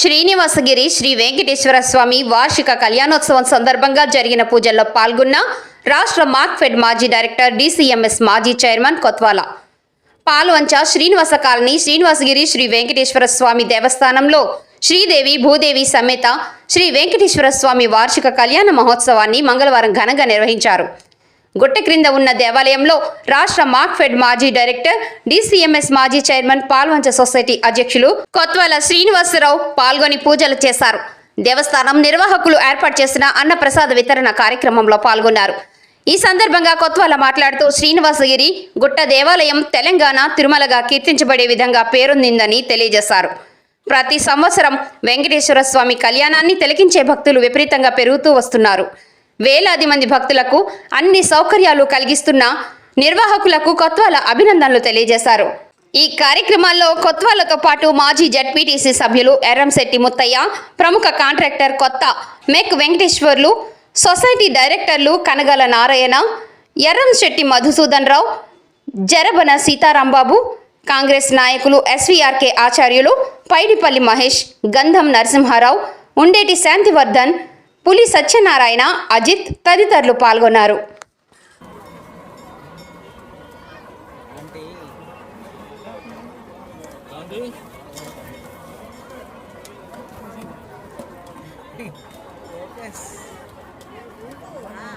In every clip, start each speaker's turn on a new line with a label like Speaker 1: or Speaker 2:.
Speaker 1: శ్రీనివాసగిరి శ్రీ వెంకటేశ్వర స్వామి వార్షిక కళ్యాణోత్సవం సందర్భంగా జరిగిన పూజల్లో పాల్గొన్న రాష్ట్ర మార్క్ఫెడ్ మాజీ డైరెక్టర్ డిసిఎంఎస్ మాజీ చైర్మన్ కొత్వాల. పాల్వంచ శ్రీనివాస కాలనీ శ్రీనివాసగిరి శ్రీ వెంకటేశ్వర స్వామి దేవస్థానంలో శ్రీదేవి భూదేవి సమేత శ్రీ వెంకటేశ్వర స్వామి వార్షిక కళ్యాణ మహోత్సవాన్ని మంగళవారం ఘనంగా నిర్వహించారు. గుట్ట క్రింద ఉన్న దేవాలయంలో రాష్ట్ర మార్క్ఫెడ్ మాజీ డైరెక్టర్ డిసిఎంఎస్ మాజీ చైర్మన్ పాల్వంచ సొసైటీ అధ్యక్షులు కొత్వాల శ్రీనివాసరావు పాల్గొని పూజలు చేశారు. దేవస్థానం నిర్వాహకులు ఏర్పాటు చేసిన అన్నప్రసాద వితరణ కార్యక్రమంలో పాల్గొన్నారు. ఈ సందర్భంగా కొత్వాల మాట్లాడుతూ శ్రీనివాసగిరి గుట్ట దేవాలయం తెలంగాణ తిరుమలగా కీర్తించబడే విధంగా పేరొందిందని తెలియజేశారు. ప్రతి సంవత్సరం వెంకటేశ్వర స్వామి కళ్యాణాన్ని తిలకించే భక్తులు విపరీతంగా పెరుగుతూ వస్తున్నారు. వేలాది మంది భక్తులకు అన్ని సౌకర్యాలు కలిగిస్తున్న నిర్వాహకులకు కొత్వాల అభినందనలు తెలియజేశారు. ఈ కార్యక్రమాల్లో కొత్వాలతో పాటు మాజీ జడ్పీటీసీ సభ్యులు ఎర్రంశెట్టి ముత్తయ్య ప్రముఖ కాంట్రాక్టర్ కొత్త మెక్ వెంకటేశ్వర్లు సొసైటీ డైరెక్టర్లు కనగల నారాయణ ఎర్రంశెట్టి మధుసూదన్ రావు జరబన సీతారాంబాబు కాంగ్రెస్ నాయకులు ఎస్వీఆర్కే ఆచార్యులు పైడిపల్లి మహేష్ గంధం నరసింహారావు ఉండేటి శాంతివర్ధన్ పులి సత్యనారాయణ అజిత్ తదితరులు పాల్గొన్నారు
Speaker 2: Wow.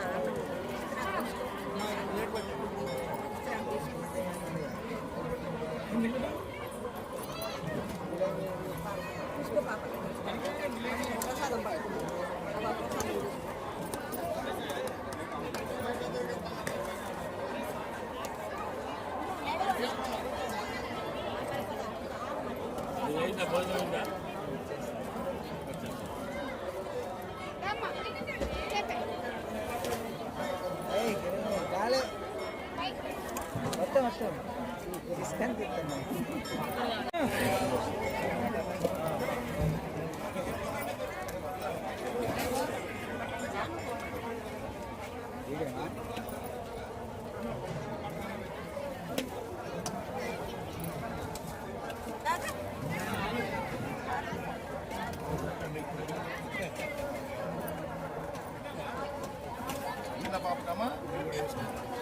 Speaker 2: మొత్తం వస్తాం తీసుకొని తింటాను years now.